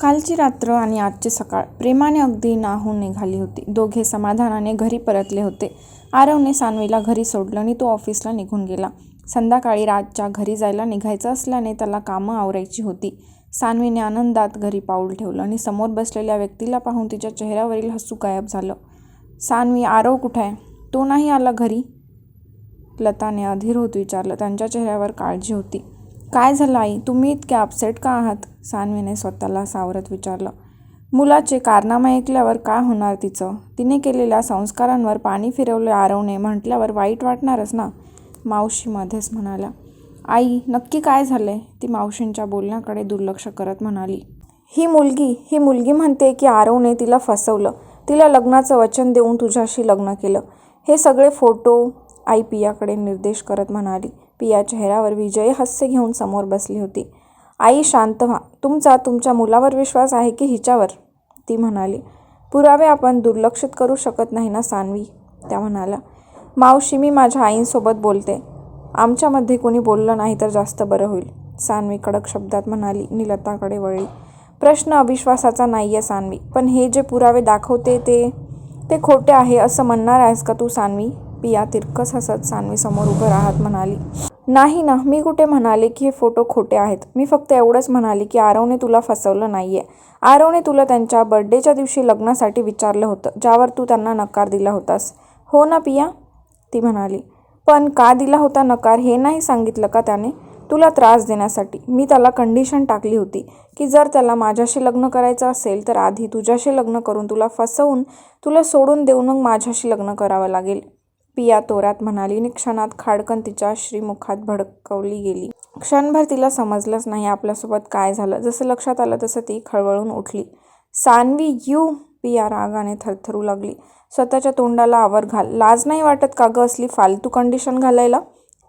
कालची रात्र आणि आजची सकाळ प्रेमाने अगदी नाहून निघाली होती. दोघे समाधानाने घरी परतले होते. आरवने सानवीला घरी सोडलं आणि तो ऑफिसला निघून गेला. संध्याकाळी राजच्या घरी जायला निघायचं असल्याने त्याला कामं आवरायची होती. सानवीने आनंदात घरी पाऊल ठेवलं आणि समोर बसलेल्या व्यक्तीला पाहून तिच्या चेहऱ्यावरील हसू गायब झालं. सानवी आरव कुठं आहे? तो नाही आला घरी? लताने अधीर होत विचारलं. त्यांच्या चेहऱ्यावर काळजी होती. काय झालं आई? तुम्ही इतके अपसेट का आहात? सानवीने स्वतःला सावरत विचारलं. मुलाचे कारनामे ऐकल्यावर काय होणार तिचं? तिने केलेल्या संस्कारांवर पाणी फिरवले आरवणे म्हटल्यावर वाईट वाटणारच ना? मावशी मध्येच म्हणाल्या. आई नक्की काय झाले? ती मावशींच्या बोलण्याकडे दुर्लक्ष करत म्हणाली. ही मुलगी ही मुलगी म्हणते की आरवने तिला फसवलं. तिला लग्नाचं वचन देऊन तुझ्याशी लग्न केलं. हे सगळे फोटो आई पियाकडे निर्देश करत म्हणाली. पिया चेहऱ्यावर विजयी हास्य घेऊन समोर बसली होती. आई शांत व्हा. तुमचा तुमच्या मुलावर विश्वास आहे की हिच्यावर? ती म्हणाली. पुरावे आपण दुर्लक्षित करू शकत नाही ना सानवी? त्या म्हणाल्या. मावशी मी माझ्या आईंसोबत बोलते. आमच्यामध्ये कोणी बोललं नाही तर जास्त बरं होईल. सानवी कडक शब्दात म्हणाली निलताकडे वळली. प्रश्न अविश्वासाचा नाही आहे सानवी. पण हे जे पुरावे दाखवते ते ते खोटे आहे असं म्हणणार आहेस का तू सानवी? पिया तिरकस हसत सानवी समोर उभं राहत म्हणाली नाही ना मी कुठे म्हणाले की हे फोटो खोटे आहेत? मी फक्त एवढंच म्हणाले की आरवने तुला फसवलं नाहीये. आरवने तुला त्यांच्या बर्थडेच्या दिवशी लग्नासाठी विचारलं होतं ज्यावर तू त्यांना नकार दिला होतास. हो ना पिया? ती म्हणाली. पण का दिला होता नकार हे नाही सांगितलं का त्याने? तुला त्रास देण्यासाठी. मी त्याला कंडिशन टाकली होती की जर त्याला माझ्याशी लग्न करायचं असेल तर आधी तुझ्याशी लग्न करून तुला फसवून तुला सोडून देऊन मग माझ्याशी लग्न करावं लागेल. पिया तोरात म्हणाली आणि क्षणात खाडकन तिच्या श्रीमुखात भडकवली गेली. क्षणभर तिला समजलंच नाही आपल्यासोबत काय झालं. जसं लक्षात आलं तसं ती खळवळून उठली. सानवी यू! पिया रागाने थरथरू लागली. स्वतःच्या तोंडाला आवर घाल. लाज नाही वाटत का गं असली फालतू कंडिशन घालायला?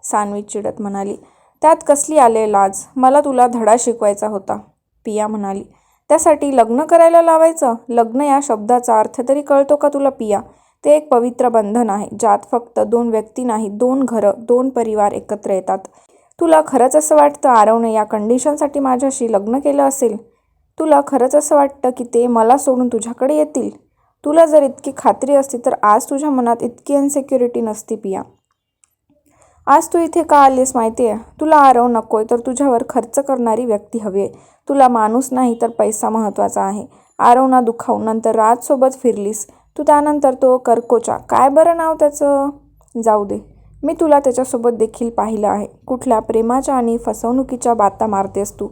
सानवी चिडत म्हणाली. त्यात कसली आले लाज? मला तुला धडा शिकवायचा होता. पिया म्हणाली. त्यासाठी लग्न करायला लावायचं? लग्न या शब्दाचा अर्थ तरी कळतो का तुला पिया? ते एक पवित्र बंधन आहे ज्यात फक्त दोन व्यक्ती नाही दोन घरं दोन परिवार एकत्र येतात. तुला खरंच असं वाटतं आरवने या कंडिशनसाठी माझ्याशी लग्न केलं असेल? तुला खरंच असं वाटतं की ते मला सोडून तुझ्याकडे येतील? तुला जर इतकी खात्री असती तर आज तुझ्या मनात इतकी इन्सेक्युरिटी नसती पिया. आज तू इथे का आलीस माहिती आहे? तुला आरव नकोय तर तुझ्यावर खर्च करणारी व्यक्ती हवी आहे. तुला माणूस नाही तर पैसा महत्त्वाचा आहे. आरवना दुखावून नंतर राजसोबत फिरलीस. तू त्यानंतर तो कर्कोचा. काय बरं नाव त्याचं? जाऊ दे. मी तुला त्याच्यासोबत देखील पाहिलं आहे. कुठल्या प्रेमाच्या आणि फसवणुकीच्या बाता मारतेस तू?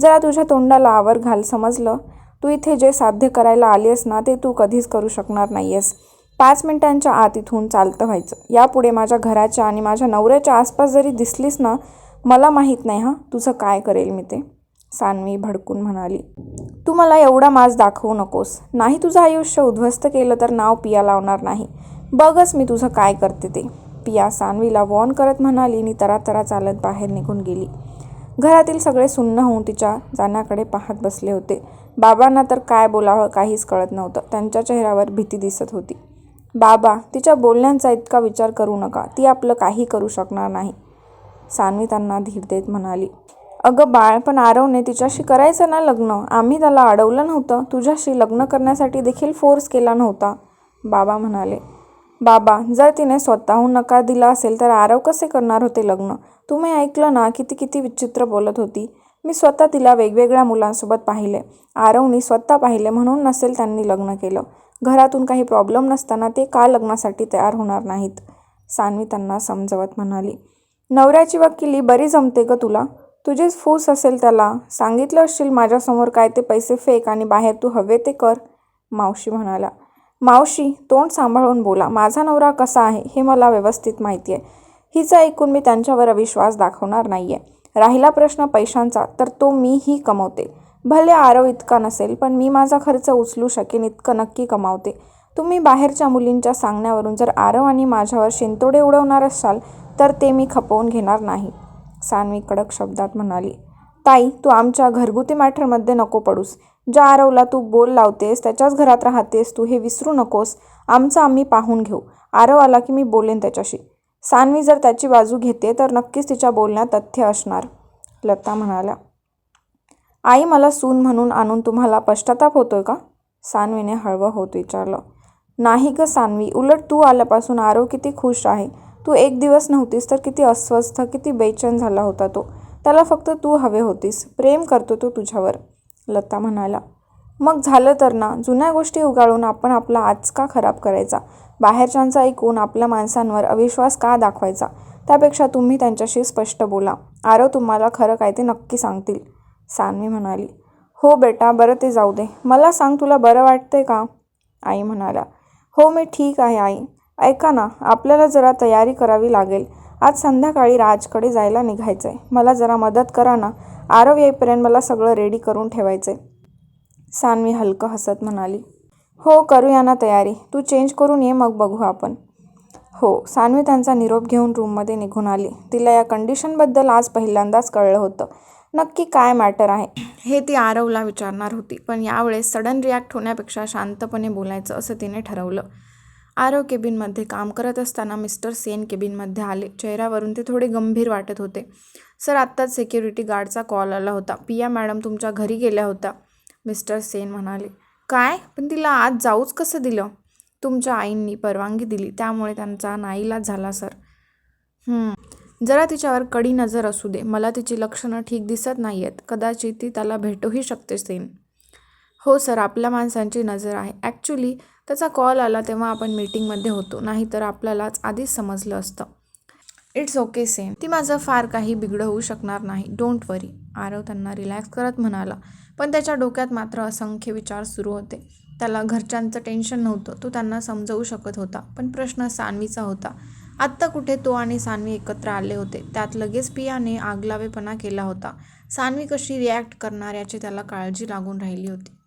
जरा तुझ्या तोंडाला आवर घाल समजलं? तू इथे जे साध्य करायला आली आहेस ना ते तू कधीच करू शकणार नाही आहेस पाच मिनिटांच्या आत इथून चालतं व्हायचं. यापुढे माझ्या घराच्या आणि माझ्या नवऱ्याच्या आसपास जरी दिसलीस ना मला माहीत नाही हां? तुझं काय करेल मी ते? सानवी भडकून म्हणाली तू मला एवढा माज दाखवू नकोस. नाही तुझं आयुष्य उद्ध्वस्त केलं तर नाव पिया लावणार नाही. बघच मी तुझं काय करते ते. पिया सानवीला वॉर्न करत म्हणाली आणि तरातरा चालत बाहेर निघून गेली. घरातील सगळे सुन्न होऊन तिच्या जाण्याकडे पाहत बसले होते. बाबांना तर काय बोलावं काहीच कळत नव्हतं. त्यांच्या चेहऱ्यावर भीती दिसत होती. बाबा तिच्या बोलण्यांचा इतका विचार करू नका. ती आपलं काही करू शकणार नाही. सानवी त्यांना धीर देत म्हणाली अगं बाळ पण आरवने तिच्याशी करायचं ना लग्न. आम्ही त्याला अडवलं नव्हतं. तुझ्याशी लग्न करण्यासाठी देखील फोर्स केला नव्हता. बाबा म्हणाले बाबा जर तिने स्वतःहून नकार दिला असेल तर आरव कसे करणार होते लग्न? तुम्ही ऐकलं ना किती किती विचित्र बोलत होती. मी स्वतः तिला वेगवेगळ्या मुलांसोबत पाहिले. आरवनी स्वतः पाहिले म्हणून नसेल त्यांनी लग्न केलं. घरातून काही प्रॉब्लेम नसताना ते का लग्नासाठी तयार होणार नाहीत? सानवी त्यांना समजवत म्हणाली नवऱ्याची वकिली बरी जमते ग तुला. तुझीच फूस असेल त्याला. सांगितलं असशील माझ्यासमोर काय ते पैसे फेक आणि बाहेर तू हवे ते कर मावशी म्हणाला. मावशी तोंड सांभाळून बोला. माझा नवरा कसा आहे हे मला व्यवस्थित माहिती आहे. हिचं ऐकून मी त्यांच्यावर अविश्वास दाखवणार नाही आहे राहिला प्रश्न पैशांचा तर तो मीही कमवते. भले आरव इतका नसेल पण मी माझा खर्च उचलू शकेन इतकं नक्की कमावते. तुम्ही बाहेरच्या मुलींच्या सांगण्यावरून जर आरव आणि माझ्यावर शिंतोडे उडवणार असाल तर ते मी खपवून घेणार नाही. सानवी कडक शब्दात म्हणाली ताई तू आमच्या घरगुती मॅटरमध्ये नको पडूस. ज्या आरवला तू बोल लावतेस त्याच्याच घरात राहतेस तू हे विसरू नकोस. आमचं आम्ही पाहून घेऊ. आरव आला की मी बोलेन त्याच्याशी. सानवी जर त्याची बाजू घेते तर नक्कीच तिच्या बोलण्यात तथ्य असणार. लता म्हणाल्या आई मला सून म्हणून आणून तुम्हाला पश्चाताप होतोय का? सानवीने हळवं होत विचारलं नाही ग सानवी उलट तू आल्यापासून आरव किती खुश आहे. तू एक दिवस नव्हतीस तर किती अस्वस्थ किती बेचैन झाला होता तो. त्याला फक्त तू हवे होतीस. प्रेम करतो तो तुझ्यावर. लता म्हणाला. मग झालं तर ना? जुन्या गोष्टी उगाळून आपण आपला आज का खराब करायचा. बाहेरच्यांचा ऐकून आपल्या माणसांवर अविश्वास का दाखवायचा? त्यापेक्षा तुम्ही त्यांच्याशी स्पष्ट बोला. आरव तुम्हाला खरं काय ते नक्की सांगतील. सानवी म्हणाली. हो बेटा बरं ते जाऊ दे. मला सांग तुला बरं वाटतंय का? आई म्हणाला. हो मी ठीक आहे आई. ऐका ना आपल्याला जरा तयारी करावी लागेल. आज संध्याकाळी राजकडे जायला निघायचं आहे मला जरा मदत करा ना. आरव येईपर्यंत मला सगळं रेडी करून ठेवायचं आहे सानवी हलकं हसत म्हणाली. हो करूया ना तयारी. तू चेंज करून ये मग बघू आपण. हो सानवी त्यांचा निरोप घेऊन रूममध्ये निघून आली. तिला या कंडिशनबद्दल आज पहिल्यांदाच कळलं होतं. नक्की काय मॅटर आहे? हे ती आरवला विचारणार होती. पण यावेळेस सडन रिॲक्ट होण्यापेक्षा शांतपणे बोलायचं असं तिने ठरवलं. आरव केबिनमध्ये काम करत असताना मिस्टर सेन केबिनमध्ये आले. चेहऱ्यावरून ते थोडे गंभीर वाटत होते. सर आत्ताच सिक्युरिटी गार्डचा कॉल आला होता. पिया मॅडम तुमच्या घरी गेल्या होत्या. मिस्टर सेन म्हणाले. काय? पण तिला आज जाऊच कसं दिलं? तुमच्या आईंनी परवानगी दिली. त्यामुळे त्यांचा नाईलाज झाला सर. जरा तिच्यावर कडी नजर असू दे. मला तिची लक्षणं ठीक दिसत नाही आहेत कदाचित ती त्याला भेटूही शकते सेन. हो सर. आपल्या माणसांची नजर आहे. ॲक्च्युली त्याचा कॉल आला तेव्हा आपण मीटिंगमध्ये होतो. नाहीतर आपल्यालाच आधीच समजलं असतं. It's okay same. ती माझं फार काही बिघडवू शकणार नाही. डोंट वरी. आरव त्यांना रिलॅक्स करत म्हणाला. पण त्याच्या डोक्यात मात्र असंख्य विचार सुरू होते. त्याला घरच्यांचं टेन्शन नव्हतं. तो त्यांना समजवू शकत होता. पण प्रश्न सानवीचा होता. आत्ता कुठे तो आणि सानवी एकत्र आले होते? त्यात लगेच पियाने आगलावेपणा केला होता. सानवी कशी रिॲक्ट करणार याची त्याला काळजी लागून राहिली होती.